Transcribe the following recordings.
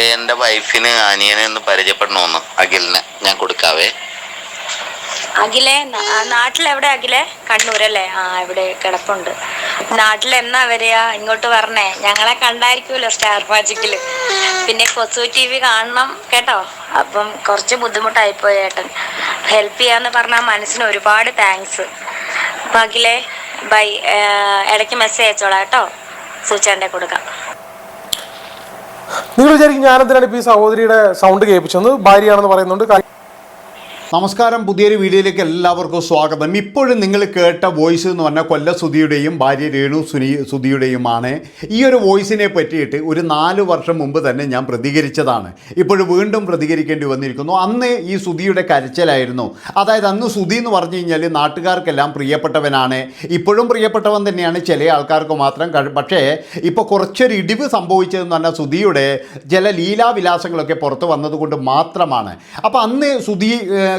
എന്റെ വൈഫിന് അനിയനെ ഒന്ന് പരിചയപ്പെടണമെന്ന് അഖിലിന് ഞാൻ കൊടുക്കാവേ. അഖിലെ നാട്ടിലെവിടെ അഖിലെ? കണ്ണൂരല്ലേ? ആ ഇവിടെ കിടപ്പുണ്ട്. നാട്ടിൽ എന്നാ വരിക? ഇങ്ങോട്ട് വരണേ. ഞങ്ങളെ കണ്ടായിരിക്കുമല്ലോ സ്റ്റാർ മാജിക്കിൽ. പിന്നെ കൊസു ടി വി കാണണം കേട്ടോ? അപ്പം കുറച്ച് ബുദ്ധിമുട്ടായിപ്പോയി ഏട്ടൻ. ഹെൽപ്പ് ചെയ്യാന്ന് പറഞ്ഞാൽ മനസ്സിന് ഒരുപാട് താങ്ക്സ്. അപ്പം അഖിലെ ബൈ ഇടയ്ക്ക് മെസ്സേജ് അയച്ചോളാം കേട്ടോ? സൂചാന്റെ കൊടുക്കാം. നിങ്ങൾ വിചാരിക്കും ഞാനെന്തിനാണ് ഇപ്പോൾ ഈ സഹോദരിയുടെ സൗണ്ട് കേൾപ്പിച്ചത്? ഭാര്യയാണെന്ന് പറയുന്നുണ്ട്. നമസ്കാരം പുതിയൊരു വീഡിയോയിലേക്ക് എല്ലാവർക്കും സ്വാഗതം. ഇപ്പോഴും നിങ്ങൾ കേട്ട വോയിസ് എന്ന് പറഞ്ഞാൽ കൊല്ല സുധിയുടെയും ഭാര്യ രേണു സുനി സുധിയുടെയുമാണ്. ഈ ഒരു വോയിസിനെ പറ്റിയിട്ട് ഒരു നാല് വർഷം മുമ്പ് തന്നെ ഞാൻ പ്രതികരിച്ചതാണ്. ഇപ്പോഴും വീണ്ടും പ്രതികരിക്കേണ്ടി വന്നിരിക്കുന്നു. അന്ന് ഈ സുധിയുടെ കരച്ചിലായിരുന്നു. അതായത് അന്ന് സുധി എന്ന് പറഞ്ഞു കഴിഞ്ഞാൽ നാട്ടുകാർക്കെല്ലാം പ്രിയപ്പെട്ടവനാണ്. ഇപ്പോഴും പ്രിയപ്പെട്ടവൻ തന്നെയാണ് ചില ആൾക്കാർക്ക് മാത്രം. പക്ഷേ ഇപ്പോൾ കുറച്ചൊരു ഇടിവ് സംഭവിച്ചതെന്ന് പറഞ്ഞാൽ സുധിയുടെ ചില ലീലാവിലാസങ്ങളൊക്കെ പുറത്ത് വന്നതുകൊണ്ട് മാത്രമാണ്. അപ്പോൾ അന്ന് സുധി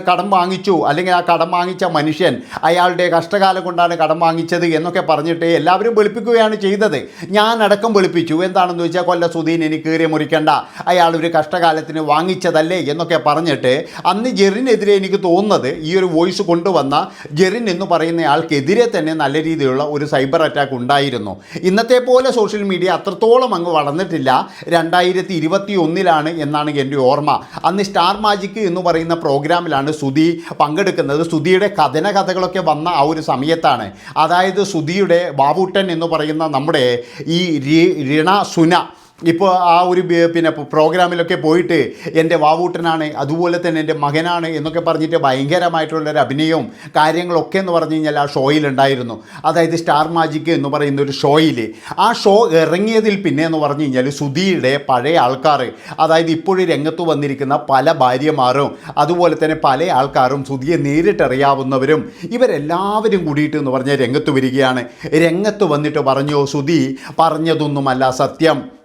കടം വാങ്ങിച്ചു അല്ലെങ്കിൽ ആ കടം വാങ്ങിച്ച മനുഷ്യൻ അയാളുടെ കഷ്ടകാലം കൊണ്ടാണ് കടം വാങ്ങിച്ചത് എന്നൊക്കെ പറഞ്ഞിട്ട് എല്ലാവരും വെളുപ്പിക്കുകയാണ് ചെയ്തത്. ഞാൻ അടക്കം വെളുപ്പിച്ചു. എന്താണെന്ന് വെച്ചാൽ കൊല്ല സുധീൻ എനിക്ക് കീറി മുറിക്കണ്ട. അയാൾ ഒരു കഷ്ടകാലത്തിന് വാങ്ങിച്ചതല്ലേ എന്നൊക്കെ പറഞ്ഞിട്ട് അന്ന് ജെറിനെതിരെ എനിക്ക് തോന്നുന്നത് ഈ ഒരു വോയിസ് കൊണ്ടുവന്ന ജെറിൻ എന്ന് പറയുന്ന ആൾക്കെതിരെ തന്നെ നല്ല രീതിയിലുള്ള ഒരു സൈബർ അറ്റാക്ക് ഉണ്ടായിരുന്നു. ഇന്നത്തെ പോലെ സോഷ്യൽ മീഡിയ അത്രത്തോളം അങ്ങ് വളർന്നിട്ടില്ല. രണ്ടായിരത്തി ഇരുപത്തി ഒന്നിലാണ് എന്നാണ് എന്റെ ഓർമ്മ. അന്ന് സ്റ്റാർ മാജിക് എന്ന് പറയുന്ന പ്രോഗ്രാമിലാണ് സുധി പങ്കെടുക്കുന്നത് സുധിയുടെ കഥന കഥകളൊക്കെ വന്ന ആ ഒരു സമയത്താണ്. അതായത് സുധിയുടെ ബാബുട്ടൻ എന്ന് പറയുന്ന നമ്മുടെ ഈ രിണ സുന ഇപ്പോൾ ആ ഒരു പിന്നെ പ്രോഗ്രാമിലൊക്കെ പോയിട്ട് എന്റെ വാവൂട്ടനാണ് അതുപോലെ തന്നെ എന്റെ മകനാണ് എന്നൊക്കെ പറഞ്ഞിട്ട് ഭയങ്കരമായിട്ടുള്ളൊരു അഭിനയവും കാര്യങ്ങളൊക്കെ എന്ന് പറഞ്ഞു കഴിഞ്ഞാൽ ആ ഷോയിലുണ്ടായിരുന്നു അതായത് സ്റ്റാർ മാജിക് എന്ന് പറയുന്ന ഒരു ഷോയിൽ ആ ഷോ ഇറങ്ങിയതിൽ പിന്നെ എന്ന് പറഞ്ഞു കഴിഞ്ഞാൽ സുധിയുടെ പഴയ ആൾക്കാർ അതായത് ഇപ്പോഴും രംഗത്ത് വന്നിരിക്കുന്ന പല ഭാര്യമാരും അതുപോലെ തന്നെ പല ആൾക്കാരും സുധിയെ നേരിട്ടറിയാവുന്നവരും ഇവരെല്ലാവരും കൂടിയിട്ട് എന്ന് പറഞ്ഞാൽ രംഗത്ത് വരികയാണ്. രംഗത്ത് വന്നിട്ട് പറഞ്ഞു സുധി പറഞ്ഞതൊന്നുമല്ല സത്യം.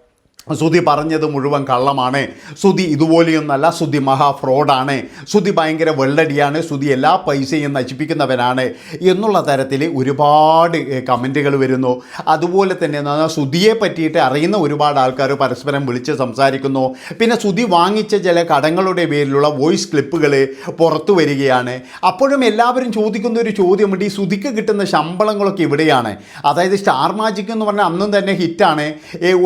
സുധി പറഞ്ഞത് മുഴുവൻ കള്ളമാണ്. ശ്രുതി ഇതുപോലെയൊന്നല്ല ശ്രുതി മഹാ ഫ്രോഡാണ്. ശ്രുതി ഭയങ്കര വെള്ളടിയാണ് ശ്രുതി എല്ലാ പൈസയും നശിപ്പിക്കുന്നവനാണ് എന്നുള്ള തരത്തിൽ ഒരുപാട് കമന്റുകൾ വരുന്നു. അതുപോലെ തന്നെ സുധിയെ പറ്റിയിട്ട് അറിയുന്ന ഒരുപാട് ആൾക്കാർ പരസ്പരം വിളിച്ച് സംസാരിക്കുന്നു. പിന്നെ ശ്രുതി വാങ്ങിച്ച ചില കടങ്ങളുടെ പേരിലുള്ള വോയിസ് ക്ലിപ്പുകൾ പുറത്തു വരികയാണ്. അപ്പോഴും എല്ലാവരും ചോദിക്കുന്ന ഒരു ചോദ്യമുണ്ട് ഈ ശ്രുതിക്ക് കിട്ടുന്ന ശമ്പളങ്ങളൊക്കെ ഇവിടെയാണ്. അതായത് സ്റ്റാർ മാജിക് എന്ന് പറഞ്ഞാൽ അന്നും തന്നെ ഹിറ്റാണ്.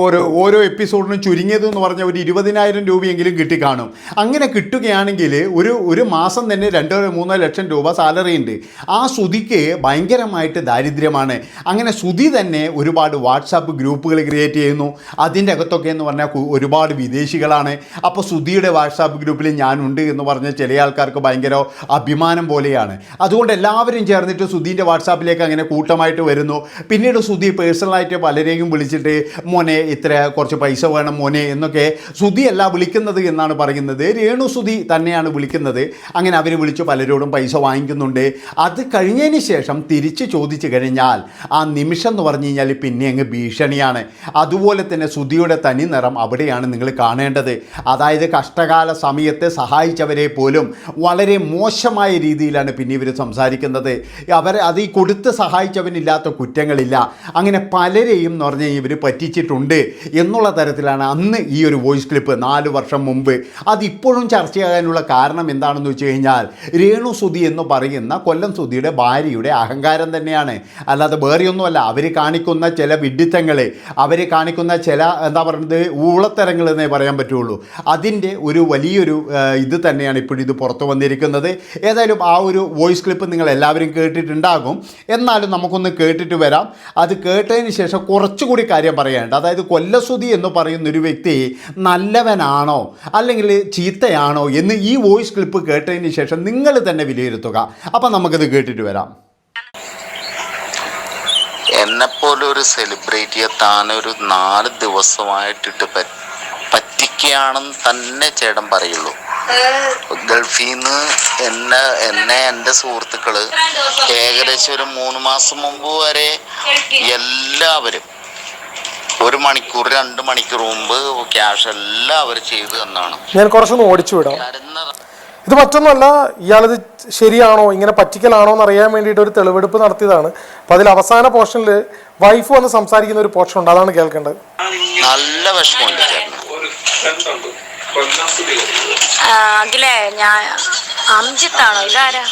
ഓരോ ഓരോ ഓരോ എപ്പിസോഡിനും ചുരുങ്ങിയത് എന്ന് പറഞ്ഞാൽ ഒരു ഇരുപതിനായിരം രൂപയെങ്കിലും കിട്ടി കാണും അങ്ങനെ കിട്ടുകയാണെങ്കിൽ ഒരു ഒരു മാസം തന്നെ രണ്ടോ മൂന്നോ ലക്ഷം രൂപ സാലറി ഉണ്ട്. ആ ശ്രുതിക്ക് ഭയങ്കരമായിട്ട് ദാരിദ്ര്യമാണ്. അങ്ങനെ ശ്രുതി തന്നെ ഒരുപാട് വാട്സാപ്പ് ഗ്രൂപ്പുകൾ ക്രിയേറ്റ് ചെയ്യുന്നു. അതിന്റെ അകത്തൊക്കെ എന്ന് പറഞ്ഞാൽ ഒരുപാട് വിദേശികളാണ്. അപ്പോൾ ശ്രുതിയുടെ വാട്സാപ്പ് ഗ്രൂപ്പിൽ ഞാനുണ്ട് എന്ന് പറഞ്ഞ ചില ആൾക്കാർക്ക് ഭയങ്കര അഭിമാനം പോലെയാണ്. അതുകൊണ്ട് എല്ലാവരും ചേർന്നിട്ട് സുധീന്റെ വാട്സാപ്പിലേക്ക് അങ്ങനെ കൂട്ടമായിട്ട് വരുന്നു. പിന്നീട് സുധി പേഴ്സണലായിട്ട് പലരെയും വിളിച്ചിട്ട് മോനെ ഇത്ര കുറച്ച് പൈസ വേണം മോനെ എന്നൊക്കെ സുധി അല്ല വിളിക്കുന്നത് എന്നാണ് പറയുന്നത്. രേണു സുധി തന്നെയാണ് വിളിക്കുന്നത്. അങ്ങനെ അവർ വിളിച്ച് പലരോടും പൈസ വാങ്ങിക്കുന്നുണ്ട്. അത് കഴിഞ്ഞതിന് ശേഷം തിരിച്ച് ചോദിച്ചു കഴിഞ്ഞാൽ ആ നിമിഷം എന്ന് പറഞ്ഞു കഴിഞ്ഞാൽ പിന്നെ അങ്ങ് ഭീഷണിയാണ്. അതുപോലെ തന്നെ സുധിയുടെ തനി നിറം അവിടെയാണ് നിങ്ങൾ കാണേണ്ടത്. അതായത് കഷ്ടകാല സമയത്തെ സഹായിച്ചവരെ പോലും വളരെ മോശമായ രീതിയിലാണ് പിന്നെ ഇവർ സംസാരിക്കുന്നത്. അവർ അത് ഈ കൊടുത്ത് സഹായിച്ചവനില്ലാത്ത കുറ്റങ്ങളില്ല. അങ്ങനെ പലരെയും എന്ന് പറഞ്ഞാൽ ഇവർ പറ്റിച്ചിട്ടുണ്ട്. എന്നുള്ള തരത്തിലാണ് അന്ന് ഈ ഒരു വോയിസ് ക്ലിപ്പ് നാല് വർഷം മുമ്പ്. അതിപ്പോഴും ചർച്ചയാകാനുള്ള കാരണം എന്താണെന്ന് വെച്ച് കഴിഞ്ഞാൽ രേണു സുധി എന്ന് പറയുന്ന കൊല്ലം സുധിയുടെ ഭാര്യയുടെ അഹങ്കാരം തന്നെയാണ്. അല്ലാതെ വേറെയൊന്നുമല്ല അവർ കാണിക്കുന്ന ചില വിഡിത്തങ്ങൾ അവർ കാണിക്കുന്ന ചില എന്താ പറയുന്നത് ഊളത്തരങ്ങൾ എന്നേ പറയാൻ പറ്റുള്ളൂ. അതിന്റെ ഒരു വലിയൊരു ഇത് തന്നെയാണ് ഇപ്പോഴിത് പുറത്തു വന്നിരിക്കുന്നത്. ഏതായാലും ആ ഒരു വോയിസ് ക്ലിപ്പ് നിങ്ങൾ എല്ലാവരും കേട്ടിട്ടുണ്ടാകും. എന്നാലും നമുക്കൊന്ന് കേട്ടിട്ട് വരാം. അത് കേട്ടതിന് ശേഷം കുറച്ചുകൂടി കാര്യം പറയാനുണ്ട്. അതായത് കൊല്ലസുതി എന്ന് പറയുന്ന ഒരു വ്യക്തി നല്ലവനാണോ അല്ലെങ്കിൽ ചീത്തയാണോ എന്ന് ഈ വോയിസ് ക്ലിപ്പ് കേട്ടതിന് ശേഷം നിങ്ങൾ തന്നെ വിലയിരുത്തുക. അപ്പം നമുക്കത് കേട്ടിട്ട് വരാം. എന്നെപ്പോലെ ഒരു സെലിബ്രിറ്റിയെ താനൊരു നാല് ദിവസമായിട്ടിട്ട് പറ്റിക്കുകയാണെന്ന് തന്നെ ചേട്ടൻ പറയുള്ളൂ. ഗൾഫിൽ നിന്ന് എന്നെ എന്നെ എന്റെ സുഹൃത്തുക്കൾ ഏകദേശം ഒരു മൂന്ന് മാസം മുമ്പ് വരെ എല്ലാവരും ഒരു മണിക്കൂർ രണ്ട് മണിക്കൂർ മുമ്പ് ക്യാഷ് എല്ലാം അവർ ചെയ്തു തന്നാണ് ഞാൻ കുറച്ചൊന്ന് ഓടിച്ചു വിടാം ഇത് മറ്റൊന്നുമല്ല ഇയാളിത് ശരിയാണോ ഇങ്ങനെ പറ്റിക്കലാണോ എന്ന് അറിയാൻ വേണ്ടിയിട്ട് ഒരു തെളിവെടുപ്പ് നടത്തിയതാണ് അപ്പം അതിൽ അവസാന പോർഷനിൽ വൈഫ് വന്ന് സംസാരിക്കുന്ന ഒരു പോർഷൻ ഉണ്ട് അതാണ് കേൾക്കേണ്ടത് നല്ല വിഷമമുണ്ട് അഖിലേ ഞാൻ അംജിത്താണോ ഇതാരാ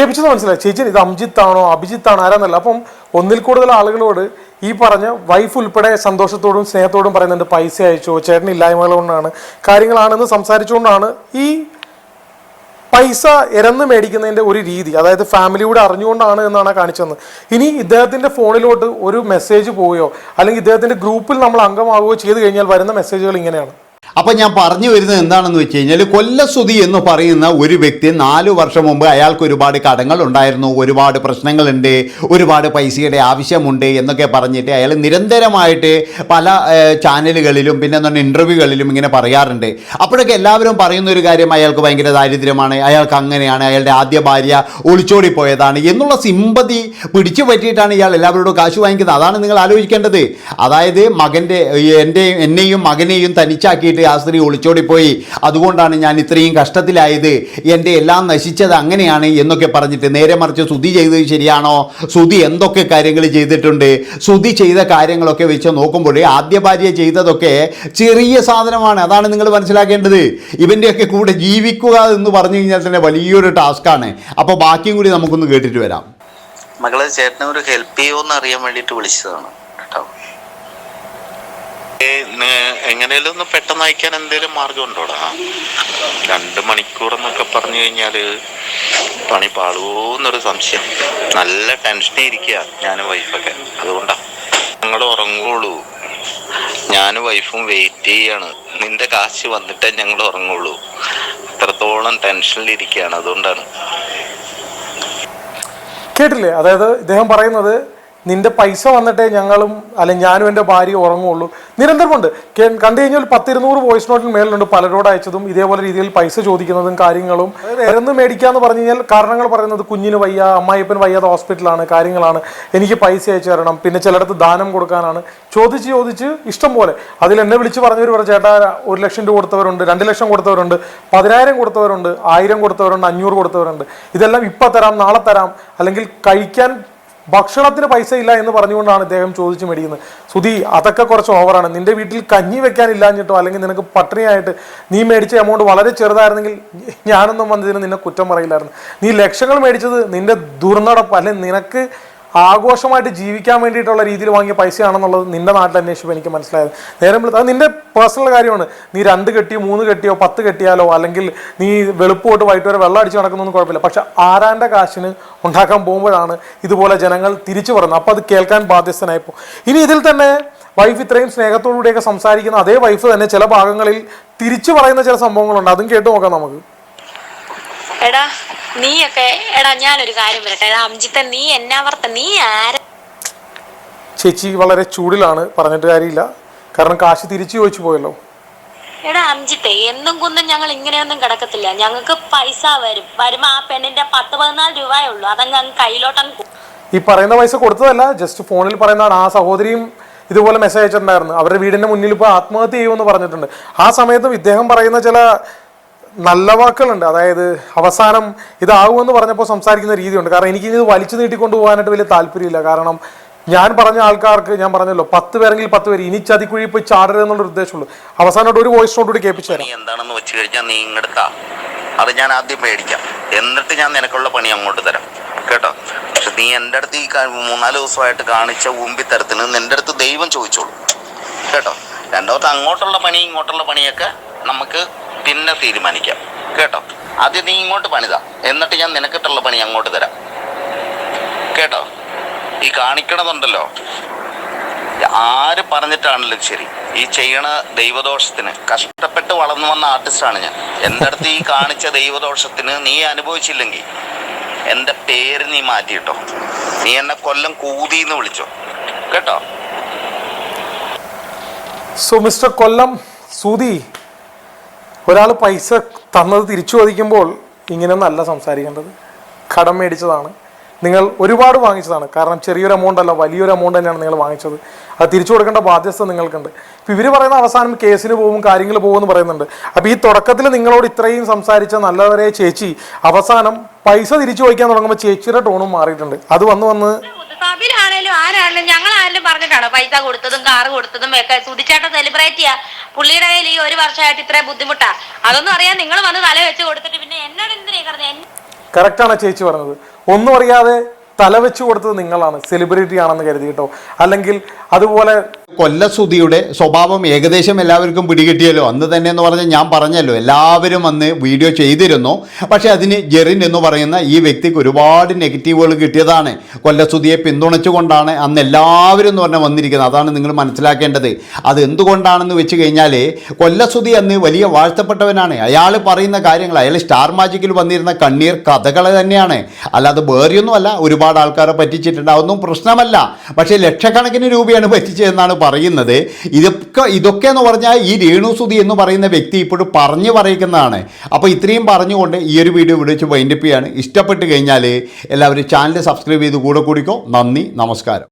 കേൾപ്പിച്ചത് മനസ്സിലായി. ചേച്ചി ഇത് അംജിത്ത് ആണോ അഭിജിത്ത് ആണോ ആരാന്നല്ല. അപ്പം ഒന്നിൽ കൂടുതൽ ആളുകളോട് ഈ പറഞ്ഞ വൈഫ് ഉൾപ്പെടെ സന്തോഷത്തോടും സ്നേഹത്തോടും പറയുന്നുണ്ട് പൈസ അയച്ചോ ചേട്ടൻ ഇല്ലായ്മകൾ കൊണ്ടാണ് കാര്യങ്ങളാണെന്ന് സംസാരിച്ചുകൊണ്ടാണ് ഈ പൈസ ഇരന്ന് മേടിക്കുന്നതിന്റെ ഒരു രീതി. അതായത് ഫാമിലിയുടെ അറിഞ്ഞുകൊണ്ടാണ് എന്നാണ് കാണിച്ചത് ഇനി ഇദ്ദേഹത്തിന്റെ ഫോണിലോട്ട് ഒരു മെസ്സേജ് പോവുകയോ അല്ലെങ്കിൽ ഇദ്ദേഹത്തിന്റെ ഗ്രൂപ്പിൽ നമ്മൾ അംഗമാവുകയോ ചെയ്തു കഴിഞ്ഞാൽ വരുന്ന മെസ്സേജുകൾ ഇങ്ങനെയാണ്. അപ്പം ഞാൻ പറഞ്ഞു വരുന്നത് എന്താണെന്ന് വെച്ച് കഴിഞ്ഞാൽ കൊല്ലസ്തുതി എന്ന് പറയുന്ന ഒരു വ്യക്തി നാല് വർഷം മുമ്പ് അയാൾക്ക് ഒരുപാട് കടങ്ങൾ ഉണ്ടായിരുന്നു ഒരുപാട് പ്രശ്നങ്ങളുണ്ട് ഒരുപാട് പൈസയുടെ ആവശ്യമുണ്ട് എന്നൊക്കെ പറഞ്ഞിട്ട് അയാൾ നിരന്തരമായിട്ട് പല ചാനലുകളിലും പിന്നെ പറഞ്ഞാൽ ഇന്റർവ്യൂകളിലും ഇങ്ങനെ പറയാറുണ്ട്. അപ്പോഴൊക്കെ എല്ലാവരും പറയുന്ന ഒരു കാര്യം അയാൾക്ക് ഭയങ്കര ദാരിദ്ര്യമാണ് അയാൾക്ക് അങ്ങനെയാണ് അയാളുടെ ആദ്യ ഭാര്യ ഒളിച്ചോടി പോയതാണ് എന്നുള്ള സിമ്പതി പിടിച്ചു പറ്റിയിട്ടാണ് ഇയാൾ എല്ലാവരോടും കാശ് വാങ്ങിക്കുന്നത്. അതാണ് നിങ്ങൾ ആലോചിക്കേണ്ടത്. അതായത് മകന്റെ എന്റെയും എന്നെയും മകനെയും തനിച്ചാക്കിയിട്ട് ആ ഒളിച്ചോടിപ്പോയി. അതുകൊണ്ടാണ് ഞാൻ ഇത്രയും കഷ്ടത്തിലായത്. എന്റെ എല്ലാം നശിച്ചത് അങ്ങനെയാണ് എന്നൊക്കെ പറഞ്ഞിട്ട് നേരെ മറിച്ച് ശ്രുതി ചെയ്തത് ശരിയാണോ? ശ്രുതി എന്തൊക്കെ കാര്യങ്ങൾ ചെയ്തിട്ടുണ്ട്? ശ്രുതി ചെയ്ത കാര്യങ്ങളൊക്കെ വെച്ച് നോക്കുമ്പോൾ ആദ്യ ഭാര്യ ചെയ്തതൊക്കെ ചെറിയ സാധനമാണ്. അതാണ് നിങ്ങൾ മനസ്സിലാക്കേണ്ടത്. ഇവന്റെയൊക്കെ കൂടെ ജീവിക്കുക എന്ന് പറഞ്ഞു കഴിഞ്ഞാൽ തന്നെ വലിയൊരു ടാസ്ക്കാണ്. അപ്പോൾ ബാക്കിയും കൂടി നമുക്കൊന്ന് കേട്ടിട്ട് വരാം. മകളെ ചേട്ടനെ ഒരു ഹെൽപ്പ് ചെയ്യുമോന്ന് അറിയാൻ വേണ്ടിയിട്ട് വിളിച്ചതാണ് കേട്ടോ. എങ്ങനെയാലും ഒന്ന് പെട്ടെന്ന് അയക്കാൻ എന്തെങ്കിലും മാർഗം ഉണ്ടോടാ രണ്ട് മണിക്കൂർ എന്നൊക്കെ പറഞ്ഞു കഴിഞ്ഞാൽ പണി പാളുവോന്നൊരു സംശയം. നല്ല ടെൻഷനേ ഇരിക്കുക ഞാനും വൈഫൊക്കെ. അതുകൊണ്ടാ. ഞങ്ങൾ ഉറങ്ങുള്ളൂ. ഞാനും വൈഫും വെയിറ്റ് ചെയ്യാണ്. നിന്റെ കാശ് വന്നിട്ടേ ഞങ്ങൾ ഉറങ്ങുള്ളൂ. അത്രത്തോളം ടെൻഷനിലിരിക്കുകയാണ് അതുകൊണ്ടാണ്. കേട്ടില്ലേ? അതായത് ഇദ്ദേഹം പറയുന്നത് നിന്റെ പൈസ വന്നിട്ടേ ഞങ്ങളും അല്ലെ ഞാനും എന്റെ ഭാര്യ ഉറങ്ങുള്ളൂ. നിരന്തരമുണ്ട്. കണ്ടു കഴിഞ്ഞാൽ പത്തിരുന്നൂറ് വോയിസ് നോട്ടിന് മേലുണ്ട് പലരോട് അയച്ചതും ഇതേപോലെ രീതിയിൽ പൈസ ചോദിക്കുന്നതും കാര്യങ്ങളും. ഇരന്ന് മേടിക്കാന്ന് പറഞ്ഞു കഴിഞ്ഞാൽ കാരണങ്ങൾ പറയുന്നത് കുഞ്ഞിന് വയ്യ അമ്മായിപ്പൻ വയ്യാതെ ഹോസ്പിറ്റലാണ് കാര്യങ്ങളാണ്. എനിക്ക് പൈസ അയച്ചു തരണം. പിന്നെ ചിലയിടത്ത് ദാനം കൊടുക്കാനാണ്. ചോദിച്ച് ചോദിച്ച് ഇഷ്ടം പോലെ. അതിൽ എന്നെ വിളിച്ച് പറഞ്ഞവർ പറഞ്ഞു ചേട്ടാ ഒരു ലക്ഷം രൂപ കൊടുത്തവരുണ്ട് രണ്ട് ലക്ഷം കൊടുത്തവരുണ്ട് പതിനായിരം കൊടുത്തവരുണ്ട് ആയിരം കൊടുത്തവരുണ്ട് അഞ്ഞൂറ് കൊടുത്തവരുണ്ട്. ഇതെല്ലാം ഇപ്പം തരാം നാളെ തരാം. അല്ലെങ്കിൽ കഴിക്കാൻ ഭക്ഷണത്തിന് പൈസ ഇല്ല എന്ന് പറഞ്ഞുകൊണ്ടാണ് ഇദ്ദേഹം ചോദിച്ചു മേടിക്കുന്നത്. സുധി അതൊക്കെ കുറച്ച് ഓവറാണ് നിന്റെ വീട്ടിൽ കഞ്ഞി വെക്കാനില്ലാഞ്ഞിട്ടോ അല്ലെങ്കിൽ നിനക്ക് പട്ടിണിയായിട്ട് നീ മേടിച്ച എമൗണ്ട് വളരെ ചെറുതായിരുന്നെങ്കിൽ ഞാനൊന്നും വന്നതിന് നിന്നെ കുറ്റം പറയില്ലായിരുന്നു. നീ ലക്ഷങ്ങൾ മേടിച്ചത് നിന്റെ ദുർനടപ്പ് അല്ലെങ്കിൽ നിനക്ക് ആഘോഷമായിട്ട് ജീവിക്കാൻ വേണ്ടിയിട്ടുള്ള രീതിയിൽ വാങ്ങിയ പൈസയാണെന്നുള്ളത് നിന്റെ നാട്ടിൽ അന്വേഷിച്ചപ്പോൾ എനിക്ക് മനസ്സിലായത്. നേരം അത് നിന്റെ പേഴ്സണൽ കാര്യമാണ്. നീ രണ്ട് കെട്ടിയോ മൂന്ന് കെട്ടിയോ പത്ത് കെട്ടിയാലോ അല്ലെങ്കിൽ നീ വെളുപ്പ് തൊട്ട് വൈകിട്ട് വരെ വെള്ളം അടിച്ച് നടക്കുന്നൊന്നും കുഴപ്പമില്ല. പക്ഷെ ആരാന്റെ കാശിന് ഉണ്ടാക്കാൻ പോകുമ്പോഴാണ് ഇതുപോലെ ജനങ്ങൾ തിരിച്ചു പറയുന്നത്. അപ്പോൾ അത് കേൾക്കാൻ ബാധ്യസ്ഥനായപ്പോൾ ഇനി ഇതിൽ തന്നെ വൈഫ് ഇത്രയും സ്നേഹത്തോടുകൂടിയൊക്കെ സംസാരിക്കുന്ന അതേ വൈഫ് തന്നെ ചില ഭാഗങ്ങളിൽ തിരിച്ചു പറയുന്ന ചില സംഭവങ്ങളുണ്ട്. അതും കേട്ട് നോക്കാം നമുക്ക്. എടാ നീയൊക്കെ എടാ ഞാനൊരു കാര്യം പറയട്ടെ. എടാ അംജിത്ത നീ എന്നാ വർത്ത നീ ആര? ചേച്ചി വളരെ ചൂടിലാണ് പറഞ്ഞിട്ട് കാര്യമില്ല. കാരണം കാശ് തിരിച്ചു ചോദിച്ചു പോയല്ലോ. എടാ അംജിത്തെ എന്നും കുന്നും ഞങ്ങൾ ഇങ്ങനെയൊന്നും കിടക്കത്തില്ല. ഞങ്ങൾക്ക് പൈസ വരും. വരുമ്പോ ആ പെണ്ണിന്റെ പത്ത് പതിനാല് രൂപയേ ഉള്ളൂ. അതങ്ങ് അങ്ങ് കയ്യിലോട്ടങ്ങ് ഈ പറയുന്ന പൈസ കൊടുത്തതല്ല ജസ്റ്റ് ഫോണിൽ പറയുന്നതാണ്. ആ സഹോദരിയും ഇതുപോലെ മെസ്സേജ് അയച്ചിട്ടുണ്ടായിരുന്നു. അവരുടെ വീടിന്റെ മുന്നിൽ ഇപ്പോൾ ആത്മഹത്യ ചെയ്യുമെന്ന് പറഞ്ഞിട്ടുണ്ട്. ആ സമയത്തും ഇദ്ദേഹം പറയുന്ന ചില നല്ല വാക്കുകളുണ്ട്. അതായത് അവസാനം ഇതാകുമെന്ന് പറഞ്ഞപ്പോൾ സംസാരിക്കുന്ന രീതിയുണ്ട്. കാരണം എനിക്ക് ഇത് വലിച്ചു നീട്ടിക്കൊണ്ട് പോകാനായിട്ട് വലിയ താല്പര്യമില്ല. കാരണം ഞാൻ പറഞ്ഞ ആൾക്കാർക്ക് ഞാൻ പറഞ്ഞല്ലോ പത്ത് പേരെങ്കിൽ പത്ത് പേര് ഇനി ചതിക്കുഴി പോയി ചാടരുത് എന്നുള്ള ഉദ്ദേശമുള്ളൂ. അവസാനമായിട്ട് ഒരു വോയിസ് നോട്ട് കൂടി കേൾപ്പിച്ചു തരാം. എന്താണെന്ന് വെച്ച് കഴിഞ്ഞാൽ നീ ഇങ്ങെടുത്താ അത് ഞാൻ ആദ്യം മേടിക്കാം. എന്നിട്ട് ഞാൻ നിനക്കുള്ള പണി അങ്ങോട്ട് തരാം. കേട്ടോ? പക്ഷെ നീ എന്റെ അടുത്ത് ഈ മൂന്നാൽ ദിവസമായിട്ട് കാണിച്ച ഉമ്പി തരത്തിന് നിന്റെ അടുത്ത് ദൈവം ചോദിച്ചോളൂ. കേട്ടോ? രണ്ടാമത്തെ അങ്ങോട്ടുള്ള പണി ഇങ്ങോട്ടുള്ള പണിയൊക്കെ നമുക്ക് പിന്നെ തീരുമാനിക്കാം. കേട്ടോ? ആദ്യം നീ ഇങ്ങോട്ട് പണിതാ. എന്നിട്ട് ഞാൻ നിനക്കിട്ടുള്ള പണി അങ്ങോട്ട് തരാം. കേട്ടോ? ഈ കാണിക്കണതുണ്ടല്ലോ. ആര് പറഞ്ഞിട്ടാണെങ്കിലും ശരി. ഈ ചെയ്യണ ദൈവദോഷത്തിന് കഷ്ടപ്പെട്ട് വളർന്നു വന്ന ആർട്ടിസ്റ്റാണ് ഞാൻ. എന്റെ അടുത്ത് ഈ കാണിച്ച ദൈവദോഷത്തിന് നീ അനുഭവിച്ചില്ലെങ്കിൽ എന്റെ പേര് നീ മാറ്റിയിട്ടോ. നീ എന്നെ കൊല്ലം കൂതി എന്ന് വിളിച്ചോ. കേട്ടോ? സോ മിസ്റ്റർ കൊല്ലം സൂതി ഒരാൾ പൈസ തന്നത് തിരിച്ചു ചോദിക്കുമ്പോൾ ഇങ്ങനെയൊന്നല്ല സംസാരിക്കേണ്ടത്? കടം മേടിച്ചതാണ്. നിങ്ങൾ ഒരുപാട് വാങ്ങിച്ചതാണ്. കാരണം ചെറിയൊരു എമൗണ്ട് അല്ല വലിയൊരു എമൗണ്ട് തന്നെയാണ് നിങ്ങൾ വാങ്ങിച്ചത്. അത് തിരിച്ചു കൊടുക്കേണ്ട ബാധ്യത നിങ്ങൾക്കുണ്ട്. ഇപ്പം ഇവർ പറയുന്ന അവസാനം കേസിന് പോകും കാര്യങ്ങൾ പോകുമെന്ന് പറയുന്നുണ്ട്. അപ്പോൾ ഈ തുടക്കത്തിൽ നിങ്ങളോട് ഇത്രയും സംസാരിച്ച നല്ലവരെ ചേച്ചി അവസാനം പൈസ തിരിച്ചു വയ്ക്കാൻ തുടങ്ങുമ്പോൾ ചേച്ചിയുടെ ടോണും മാറിയിട്ടുണ്ട്. അത് വന്ന് വന്ന് സബിനാണേലും ആരാണേലും ഞങ്ങളായാലും പറഞ്ഞിട്ടാണോ പൈസ കൊടുത്തതും കാറ് കൊടുത്തതും ഒക്കെ സുധിച്ചേട്ടൻ സെലിബ്രേറ്റ് ചെയ്യാ? പുള്ളിയുടെ കയ്യിൽ ഈ ഒരു വർഷമായിട്ട് ഇത്ര ബുദ്ധിമുട്ടാ? അതൊന്നും അറിയാൻ നിങ്ങൾ വന്ന് തല വെച്ച് കൊടുത്തിട്ട് പിന്നെ എന്നോട് എന്തിനാ കറക്റ്റാണ് ചേച്ചി പറഞ്ഞത്. ഒന്നും അറിയാതെ തല വെച്ച് കൊടുത്തത് നിങ്ങളാണ്. സെലിബ്രിറ്റി ആണെന്ന് കരുതി കേട്ടോ അല്ലെങ്കിൽ അതുപോലെ കൊല്ലസുതിയുടെ സ്വഭാവം ഏകദേശം എല്ലാവർക്കും പിടികിട്ടിയല്ലോ. അന്ന് തന്നെ എന്ന് പറഞ്ഞാൽ ഞാൻ പറഞ്ഞല്ലോ. എല്ലാവരും അന്ന് വീഡിയോ ചെയ്തിരുന്നു. പക്ഷേ അതിന് ജെറിൻ എന്ന് പറയുന്ന ഈ വ്യക്തിക്ക് ഒരുപാട് നെഗറ്റീവുകൾ കിട്ടിയതാണ്. കൊല്ലസുതിയെ പിന്തുണച്ചുകൊണ്ടാണ് അന്ന് എല്ലാവരും എന്ന് പറഞ്ഞാൽ വന്നിരിക്കുന്നത്. അതാണ് നിങ്ങൾ മനസ്സിലാക്കേണ്ടത്. അത് എന്തുകൊണ്ടാണെന്ന് വെച്ച് കഴിഞ്ഞാൽ കൊല്ലസുതി അന്ന് വലിയ വാഴ്ത്തപ്പെട്ടവനാണ്. അയാൾ പറയുന്ന കാര്യങ്ങൾ അയാൾ സ്റ്റാർ മാജിക്കിൽ വന്നിരുന്ന കണ്ണീർ കഥകൾ തന്നെയാണ്. അല്ലാതെ വേറെയൊന്നുമല്ല. ഒരുപാട് ആൾക്കാരെ പറ്റിച്ചിട്ടുണ്ട് അതൊന്നും പ്രശ്നമല്ല. പക്ഷേ ലക്ഷക്കണക്കിന് രൂപയാണ് പറ്റിച്ചതെന്നാണ് പറയുന്നത്. ഇതൊക്കെ ഇതൊക്കെ എന്ന് പറഞ്ഞാൽ ഈ രേണുസുതി എന്ന് പറയുന്ന വ്യക്തി ഇപ്പോഴും പറഞ്ഞു പറയിക്കുന്നതാണ്. അപ്പോൾ ഇത്രയും പറഞ്ഞുകൊണ്ട് ഈ ഒരു വീഡിയോ ഇവിടെ വെച്ച് വൈൻഡപ്പ് ചെയ്യാണ്. ഇഷ്ടപ്പെട്ട് കഴിഞ്ഞാൽ എല്ലാവരും ചാനൽ സബ്സ്ക്രൈബ് ചെയ്ത് കൂടെ കൂടിക്കോ. നന്ദി നമസ്കാരം.